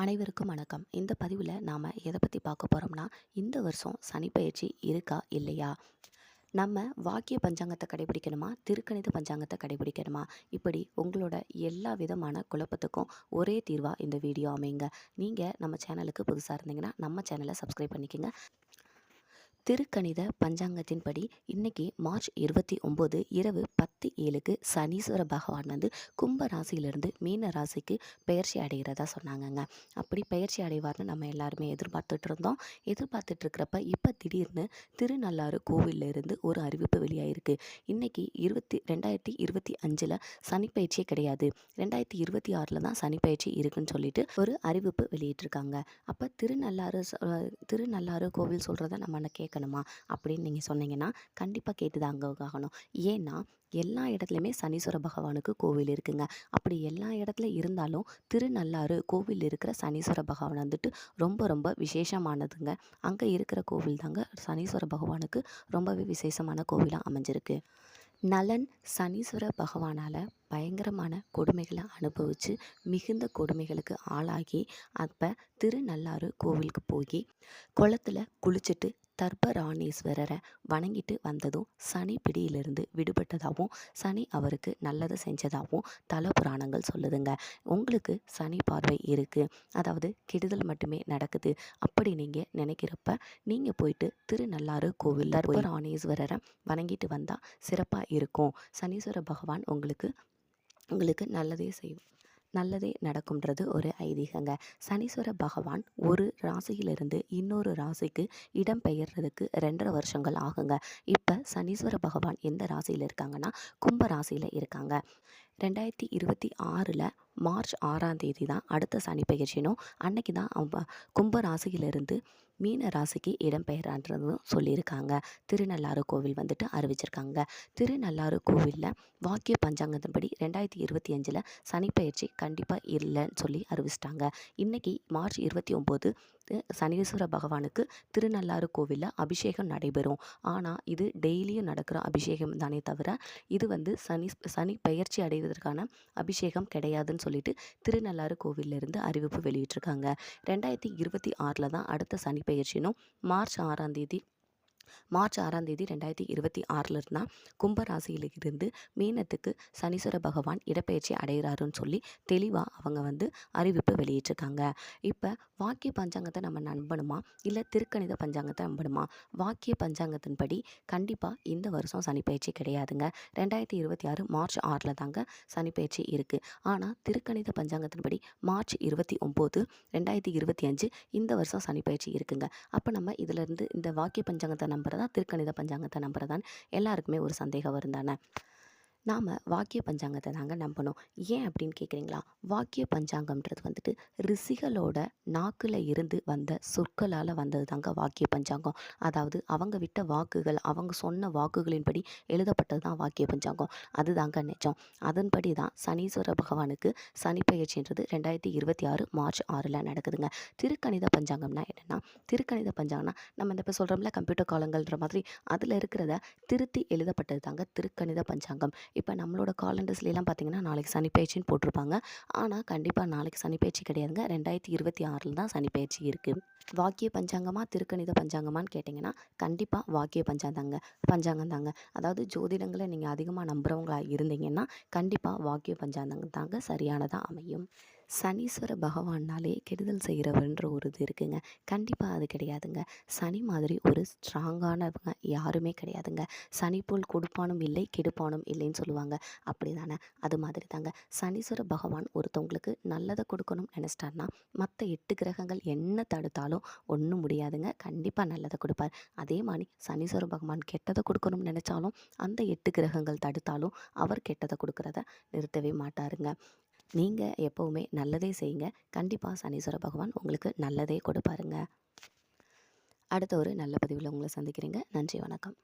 அனைவருக்கும் வணக்கம். இந்த பதிவில் நாம் எதை பற்றி பார்க்க போகிறோம்னா இந்த வருஷம் சனிப்பயிற்சி இருக்கா இல்லையா? நம்ம வாக்கிய பஞ்சாங்கத்தை கடைபிடிக்கணுமா? திருக்கணித பஞ்சாங்கத்தை கடைபிடிக்கணுமா? இப்படி உங்களோட எல்லா விதமான குழப்பத்துக்கும் ஒரே தீர்வாக இந்த வீடியோ அமைங்க நீங்கள் நம்ம சேனலுக்கு புதுசாக இருந்தீங்கன்னா நம்ம சேனலை சப்ஸ்கிரைப் பண்ணிக்கோங்க. திருக்கணித பஞ்சாங்கத்தின்படி இன்னைக்கு மார்ச் இருபத்தி ஒம்பது இரவு பத்து ஏழுக்கு சனீஸ்வர பகவான் வந்து கும்ப ராசியிலிருந்து மீன ராசிக்கு பெயர்ச்சி அடைகிறதா சொன்னாங்கங்க. அப்படி பயிற்சி அடைவார்னு நம்ம எல்லாருமே எதிர்பார்த்துட்டு இருந்தோம். எதிர்பார்த்துட்டு இருக்கிறப்ப இப்போ திடீர்னு திருநள்ளாறு கோவிலில் இருந்து ஒரு அறிவிப்பு வெளியாயிருக்கு. இன்னைக்கு இருபத்தி ரெண்டாயிரத்தி இருபத்தி அஞ்சில் சனிப்பயிற்சியே கிடையாது. ரெண்டாயிரத்தி இருபத்தி ஆறில் தான் சனிப்பயிற்சி இருக்குன்னு சொல்லிட்டு ஒரு அறிவிப்பு வெளியிட்டிருக்காங்க. அப்போ திருநள்ளாறு திருநள்ளாறு கோவில் சொல்கிறத நம்ம என்ன கேட்கணுமா அப்படின்னு நீங்கள் சொன்னீங்கன்னா கண்டிப்பாக கேட்டு தான் அங்கே ஆகணும். ஏன்னா எல்லா இடத்துலையுமே சனீஸ்வர பகவானுக்கு கோவில் இருக்குங்க. அப்படி எல்லா இடத்துல இருந்தாலும் திருநள்ளாறு கோவில் இருக்கிற சனீஸ்வர பகவான் வந்துட்டு ரொம்ப ரொம்ப விசேஷமானதுங்க. அங்கே இருக்கிற கோவில் தாங்க சனீஸ்வர பகவானுக்கு ரொம்பவே விசேஷமான கோவிலாக அமைஞ்சிருக்கு. நலன் சனீஸ்வர பகவானால் பயங்கரமான கொடுமைகளை அனுபவித்து மிகுந்த கொடுமைகளுக்கு ஆளாகி அப்போ திருநள்ளாறு கோவிலுக்கு போய் குளத்துல குளிச்சுட்டு தர்பராணீஸ்வரரை வணங்கிட்டு வந்ததும் சனி பிடியிலிருந்து விடுபட்டதாகவும் சனி அவருக்கு நல்லதை செஞ்சதாகவும் தல புராணங்கள் சொல்லுதுங்க. உங்களுக்கு சனி பார்வை இருக்குது அதாவது கெடுதல் மட்டுமே நடக்குது. அப்படி நீங்கள் நினைக்கிறப்ப நீங்கள் போயிட்டு திருநள்ளாறு கோவில் தர்பராணீஸ்வரரை வணங்கிட்டு வந்தால் சிறப்பாக இருக்கும். சனீஸ்வர பகவான் உங்களுக்கு உங்களுக்கு நல்லதே செய்வோம் நல்லதே நடக்கும்ன்றது ஒரு ஐதீகங்க. சனீஸ்வர பகவான் ஒரு ராசியிலிருந்து இன்னொரு ராசிக்கு இடம் பெயர்றதுக்கு ரெண்டரை வருஷங்கள் ஆகுங்க. இப்போ சனீஸ்வர பகவான் எந்த ராசியில் இருக்காங்கன்னா கும்ப ராசியில் இருக்காங்க. ரெண்டாயிரத்தி இருபத்தி ஆறில் மார்ச் ஆறாம் தேதி தான் அடுத்த சனி பெயர்ச்சினும் அன்னைக்கு தான் அவ கும்ப ராசியிலிருந்து மீன ராசிக்கு இடம்பெயரான்றதும் சொல்லியிருக்காங்க. திருநள்ளாறு கோவில் வந்துட்டு அறிவிச்சிருக்காங்க. திருநள்ளாறு கோவிலில் வாக்கிய பஞ்சாங்கத்தின்படி ரெண்டாயிரத்தி இருபத்தி அஞ்சில் சனிப்பயிற்சி கண்டிப்பாக இல்லைன்னு சொல்லி அறிவிச்சிட்டாங்க. இன்னைக்கு மார்ச் இருபத்தி ஒம்பது சனீஸ்வர பகவானுக்கு திருநள்ளாறு கோவிலில் அபிஷேகம் நடைபெறும். ஆனால் இது டெய்லியும் நடக்கிற அபிஷேகம் தானே தவிர இது வந்து சனி சனி பெயர்ச்சி அடைவதற்கான அபிஷேகம் கிடையாதுன்னு சொல்லிட்டு திருநள்ளாறு கோவிலிருந்து அறிவிப்பு வெளியிட்டிருக்காங்க. ரெண்டாயிரத்தி இருபத்தி ஆறில் தான் அடுத்த சனி பெயர்ச்சினும் மார்ச் ஆறாம் தேதி மார்ச் ஆறாம் தேதி ரெண்டாயிரத்தி இருபத்தி ஆறிலிருந்து தான் கும்பராசியில் இருந்து மீனத்துக்கு சனீஸ்வர பகவான் இடப்பெயர்ச்சி அடைகிறாருன்னு சொல்லி தெளிவாக அவங்க வந்து அறிவிப்பு வெளியிட்டிருக்காங்க. இப்போ வாக்கிய பஞ்சாங்கத்தை நம்ம நம்பணுமா? இல்லை திருக்கணித பஞ்சாங்கத்தை நம்பணுமா? வாக்கிய பஞ்சாங்கத்தின்படி கண்டிப்பாக இந்த வருஷம் சனிப்பெயர்ச்சி கிடையாதுங்க. ரெண்டாயிரத்தி இருபத்தி ஆறு மார்ச் ஆறில் தாங்க சனிப்பெயர்ச்சி இருக்குது ஆனால் திருக்கணித பஞ்சாங்கத்தின்படி மார்ச் இருபத்தி ஒம்பது ரெண்டாயிரத்தி இருபத்தி அஞ்சு இந்த வருஷம் சனிப்பெயர்ச்சி இருக்குங்க. அப்போ நம்ம இதிலிருந்து இந்த வாக்கிய பஞ்சாங்கத்தை நம்ம நம்புறதா திருக்கணித பஞ்சாங்கத்தை நம்புறதான்னு எல்லாருக்குமே ஒரு சந்தேகம் வருந்தானே? நாம் வாக்கிய பஞ்சாங்கத்தை தாங்க நம்பணும். ஏன் அப்படின்னு கேட்குறீங்களா வாக்கிய பஞ்சாங்கம்ன்றது வந்துட்டு ரிஷிகளோட நாக்கில் இருந்து வந்த சொற்களால் வந்தது தாங்க வாக்கிய பஞ்சாங்கம். அதாவது அவங்க விட்ட வாக்குகள் அவங்க சொன்ன வாக்குகளின்படி எழுதப்பட்டது தான் வாக்கிய பஞ்சாங்கம். அதுதாங்க நிஜம். அதன்படி தான் சனீஸ்வர பகவானுக்கு சனி பெயர்ச்சின்றது ரெண்டாயிரத்தி இருபத்தி ஆறு மார்ச் ஆறில் நடக்குதுங்க. திருக்கணித பஞ்சாங்கம்னா என்னென்னா திருக்கணித பஞ்சாங்கம்னா நம்ம இந்த இப்போ சொல்கிறோம்ல கம்ப்யூட்டர் காலங்கள்ன்ற மாதிரி அதில் இருக்கிறத திருத்தி எழுதப்பட்டது தாங்க திருக்கணித பஞ்சாங்கம். இப்போ நம்மளோட காலண்டர்ஸ்லாம் பார்த்தீங்கன்னா நாளைக்கு சனிப்பயிற்சின்னு போட்டிருப்பாங்க. ஆனால் கண்டிப்பாக நாளைக்கு சனிப்பயிற்சி கிடையாதுங்க. ரெண்டாயிரத்தி இருபத்தி ஆறில் தான் சனிப்பயிற்சி இருக்குது வாக்கிய பஞ்சாங்கமா திருக்கணித பஞ்சாங்கமான்னு கேட்டிங்கன்னா கண்டிப்பாக வாக்கிய பஞ்சாந்தாங்க பஞ்சாங்கம் தாங்க. அதாவது ஜோதிடங்களை நீங்கள் அதிகமாக நம்புகிறவங்களா இருந்தீங்கன்னா கண்டிப்பாக வாக்கிய பஞ்சாங்கம் தாங்க சரியானதாக அமையும். சனீஸ்வர பகவான்னாலே கெடுதல் செய்கிறவர்ன்ற ஒரு இது இருக்குங்க. கண்டிப்பாக அது கிடையாதுங்க. சனி மாதிரி ஒரு ஸ்ட்ராங்கானவங்க யாருமே கிடையாதுங்க. சனி போல் கொடுப்பானும் இல்லை கெடுப்பானும் இல்லைன்னு சொல்லுவாங்க. அப்படி தானே அது மாதிரி தாங்க சனீஸ்வர பகவான் ஒருத்தவங்களுக்கு நல்லதை கொடுக்கணும்னு நினச்சிட்டாருன்னா மற்ற எட்டு கிரகங்கள் என்ன தடுத்தாலும் ஒன்றும் முடியாதுங்க. கண்டிப்பாக நல்லதை கொடுப்பார். அதே மாதிரி சனீஸ்வர பகவான் கெட்டதை கொடுக்கணும்னு நினச்சாலும் அந்த எட்டு கிரகங்கள் தடுத்தாலும் அவர் கெட்டதை கொடுக்குறத நிறுத்தவே மாட்டாருங்க. நீங்கள் எப்போவுமே நல்லதே செய்யுங்க. கண்டிப்பாக சனீஸ்வர பகவான் உங்களுக்கு நல்லதே கொடுப்பாருங்க. அடுத்த ஒரு நல்ல பதிவில் உங்களை சந்திக்கிறீங்க. நன்றி வணக்கம்.